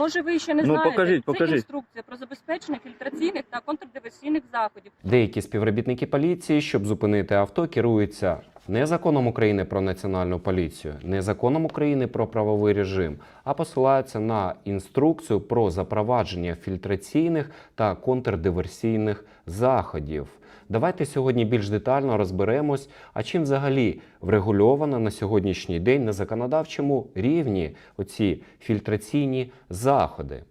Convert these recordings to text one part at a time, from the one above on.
Може, ви ще не Ну, знаєте. покажіть, Це покажіть. інструкція про забезпечення фільтраційних та контрдиверсійних заходів. Деякі співробітники поліції, щоб зупинити авто, керуються не законом України про національну поліцію, не законом України про правовий режим, а посилаються на інструкцію про запровадження фільтраційних та контрдиверсійних заходів. Давайте сьогодні більш детально розберемось, а чим взагалі врегульовано на сьогоднішній день на законодавчому рівні оці фільтраційні заходи.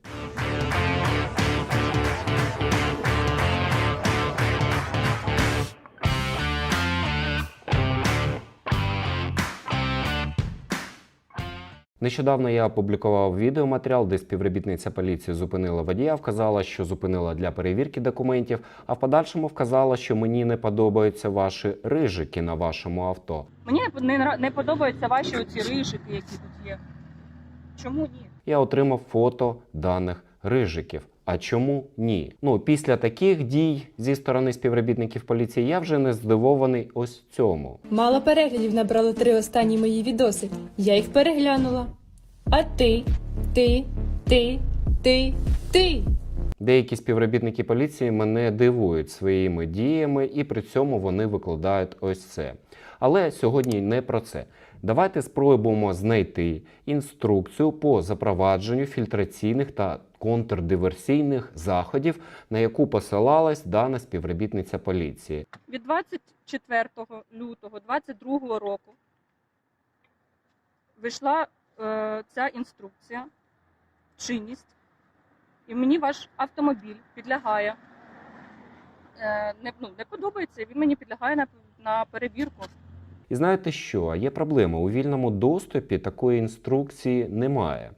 Нещодавно я опублікував відеоматеріал, де співробітниця поліції зупинила водія, вказала, що зупинила для перевірки документів, а в подальшому вказала, що мені не подобаються ваші рижики на вашому авто. Мені не, не, подобаються ваші оці рижики, які тут є. Чому ні? Я отримав фото даних рижиків. А чому ні? Ну після таких дій зі сторони співробітників поліції я вже не здивований ось цьому. Мало переглядів набрали три останні мої відоси. Я їх переглянула. А ти, ти, ти, ти, ти. Деякі співробітники поліції мене дивують своїми діями, і при цьому вони викладають ось це. Але сьогодні не про це. Давайте спробуємо знайти інструкцію по запровадженню фільтраційних та контрдиверсійних заходів, на яку посилалась дана співробітниця поліції. Від 24 лютого 2022 року вийшла е, ця інструкція чинність, і мені ваш автомобіль підлягає. Е, не, ну, не подобається, він мені підлягає на, на перевірку. І знаєте що? Є проблема. У вільному доступі такої інструкції немає.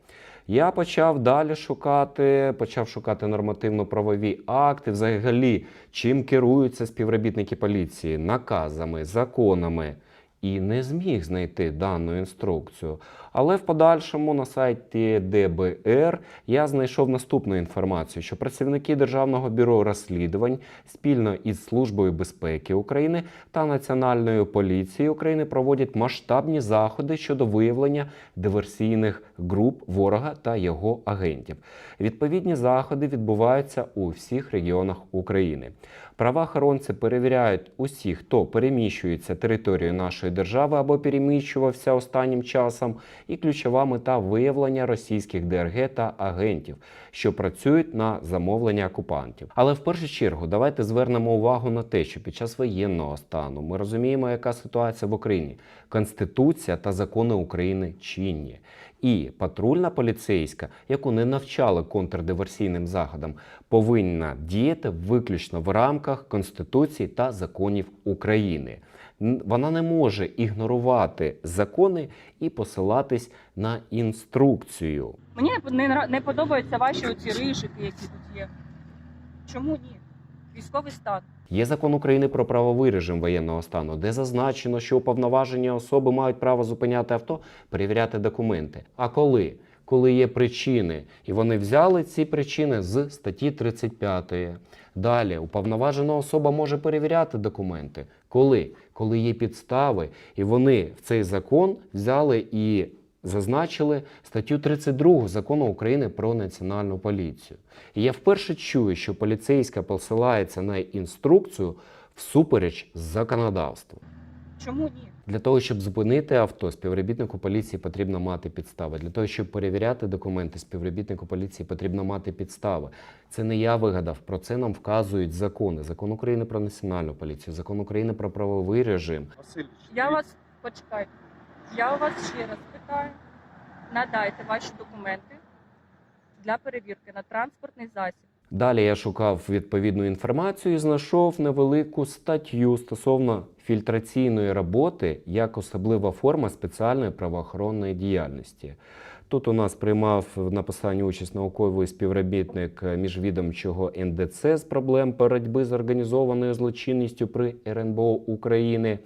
Я почав далі шукати, почав шукати нормативно-правові акти, взагалі, чим керуються співробітники поліції, наказами, законами. І не зміг знайти дану інструкцію. Але в подальшому на сайті ДБР я знайшов наступну інформацію, що працівники Державного бюро розслідувань спільно із Службою безпеки України та Національною поліцією України проводять масштабні заходи щодо виявлення диверсійних груп ворога та його агентів. Відповідні заходи відбуваються у всіх регіонах України. Правоохоронці перевіряють усіх, хто переміщується територією нашої держави або переміщувався останнім часом, і ключова мета виявлення російських ДРГ та агентів, що працюють на замовлення окупантів. Але в першу чергу давайте звернемо увагу на те, що під час воєнного стану ми розуміємо, яка ситуація в Україні. Конституція та закони України чинні. І патрульна поліцейська, яку не навчали контрдиверсійним заходам, повинна діяти виключно в рамках Конституції та законів України. Вона не може ігнорувати закони і посилатись на інструкцію. Мені не подобаються ваші оці рижики, які тут є. Чому ні? Військовий стан. Є закон України про правовий режим воєнного стану, де зазначено, що уповноважені особи мають право зупиняти авто, перевіряти документи. А коли? Коли є причини, і вони взяли ці причини з статті 35. Далі уповноважена особа може перевіряти документи. Коли? Коли є підстави, і вони в цей закон взяли і зазначили статтю 32 закону України про національну поліцію. І я вперше чую, що поліцейська посилається на інструкцію всупереч законодавству. Чому ні? Для того, щоб зупинити авто, співробітнику поліції потрібно мати підстави. Для того, щоб перевіряти документи, співробітнику поліції потрібно мати підстави. Це не я вигадав. Про це нам вказують закони. Закон України про національну поліцію, закон України про правовий режим. Василь, Я вас почекайте. Я вас ще раз питаю. Надайте ваші документи для перевірки на транспортний засіб. Далі я шукав відповідну інформацію і знайшов невелику статтю стосовно фільтраційної роботи як особлива форма спеціальної правоохоронної діяльності. Тут у нас приймав в написанні участь науковий співробітник міжвідомчого НДЦ з проблем боротьби з організованою злочинністю при РНБО України.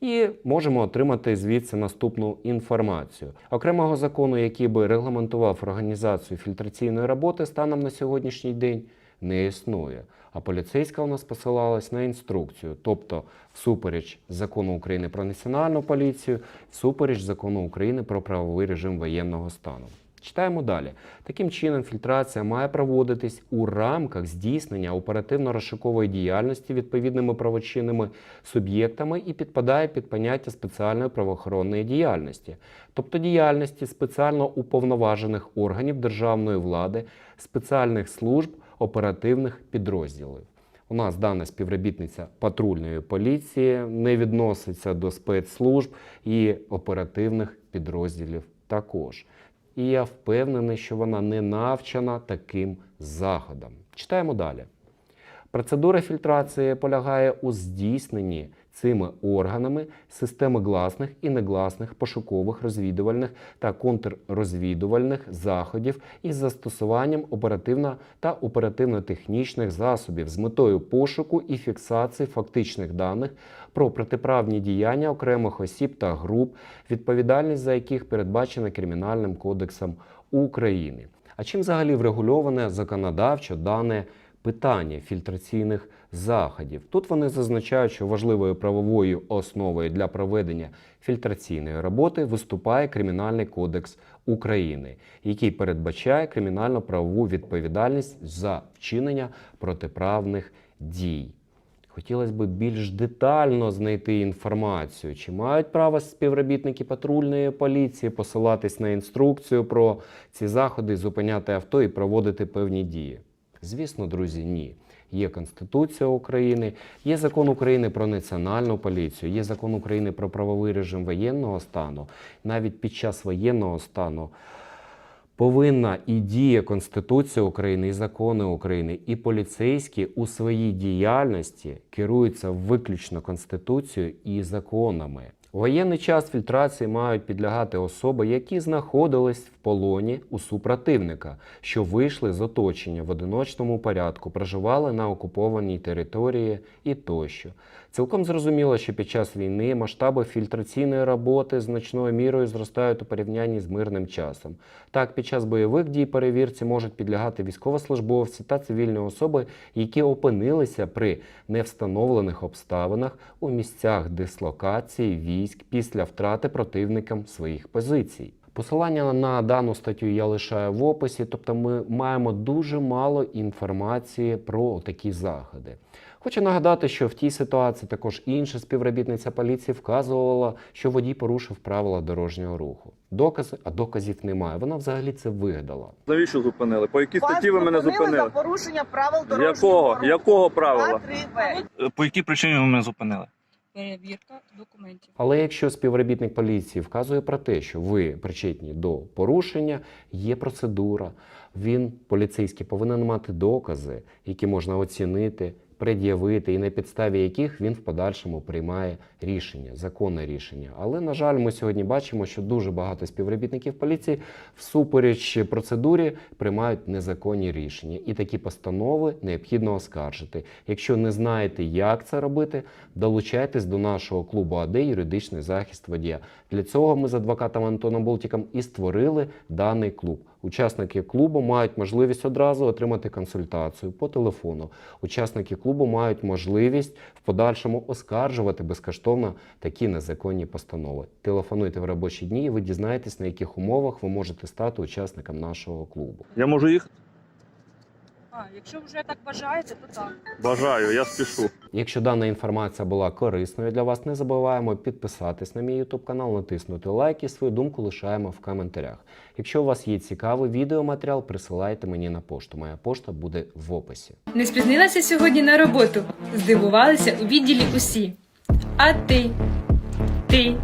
І можемо отримати звідси наступну інформацію. Окремого закону, який би регламентував організацію фільтраційної роботи, станом на сьогоднішній день не існує. А поліцейська у нас посилалась на інструкцію, тобто всупереч закону України про національну поліцію, всупереч закону України про правовий режим воєнного стану. Читаємо далі. Таким чином, фільтрація має проводитись у рамках здійснення оперативно-розшукової діяльності відповідними правочинними суб'єктами і підпадає під поняття спеціальної правоохоронної діяльності, тобто діяльності спеціально уповноважених органів державної влади, спеціальних служб, оперативних підрозділів. У нас дана співробітниця патрульної поліції не відноситься до спецслужб і оперативних підрозділів також. І я впевнений, що вона не навчена таким заходам. Читаємо далі. Процедура фільтрації полягає у здійсненні цими органами системи гласних і негласних пошукових розвідувальних та контррозвідувальних заходів із застосуванням оперативно та оперативно-технічних засобів з метою пошуку і фіксації фактичних даних про протиправні діяння окремих осіб та груп, відповідальність за яких передбачена Кримінальним кодексом України. А чим взагалі врегульоване законодавчо дане питання фільтраційних заходів? Тут вони зазначають, що важливою правовою основою для проведення фільтраційної роботи виступає Кримінальний кодекс України, який передбачає кримінально-правову відповідальність за вчинення протиправних дій. Хотілося б більш детально знайти інформацію, чи мають право співробітники патрульної поліції посилатись на інструкцію про ці заходи, зупиняти авто і проводити певні дії. Звісно, друзі, ні. Є Конституція України, є закон України про національну поліцію, є закон України про правовий режим воєнного стану. Навіть під час воєнного стану повинна і діє Конституція України, і закони України, і поліцейські у своїй діяльності керуються виключно Конституцією і законами. Воєнний час фільтрації мають підлягати особи, які знаходились в полоні у супротивника, що вийшли з оточення в одиночному порядку, проживали на окупованій території і тощо. Цілком зрозуміло, що під час війни масштаби фільтраційної роботи значною мірою зростають у порівнянні з мирним часом. Так, під час бойових дій перевірці можуть підлягати військовослужбовці та цивільні особи, які опинилися при невстановлених обставинах у місцях дислокації військ після втрати противникам своїх позицій. Посилання на дану статтю я лишаю в описі, тобто ми маємо дуже мало інформації про такі заходи. Хочу нагадати, що в тій ситуації також інша співробітниця поліції вказувала, що водій порушив правила дорожнього руху. Докази, а доказів немає. Вона взагалі це вигадала. Навіщо зупинили? По якій Вас статті ви мене зупинили зупинили? за порушення правил дорожнього Якого? руху. Якого правила? 2-3 В. Е, По якій причині ви мене зупинили? Перевірка документів. Але якщо співробітник поліції вказує про те, що ви причетні до порушення, є процедура. Він поліцейський повинен мати докази, які можна оцінити, пред'явити, і на підставі яких він в подальшому приймає рішення, законне рішення. Але на жаль, ми сьогодні бачимо, що дуже багато співробітників поліції всупереч процедурі приймають незаконні рішення, і такі постанови необхідно оскаржити. Якщо не знаєте, як це робити, долучайтесь до нашого клубу АД юридичний захист водія. Для цього ми з адвокатом Антоном Болтіком і створили даний клуб. Учасники клубу мають можливість одразу отримати консультацію по телефону. Учасники клубу мають можливість в подальшому оскаржувати безкоштовно такі незаконні постанови. Телефонуйте в робочі дні, і ви дізнаєтесь, на яких умовах ви можете стати учасником нашого клубу. Я можу їхати? А, якщо вже так бажаєте, то так. Бажаю, я спішу. Якщо дана інформація була корисною для вас, не забуваємо підписатись на мій YouTube канал, натиснути лайк і свою думку лишаємо в коментарях. Якщо у вас є цікавий відеоматеріал, присилайте мені на пошту. Моя пошта буде в описі. Не спізнилася сьогодні на роботу. Здивувалися у відділі усі. А ти? Ти?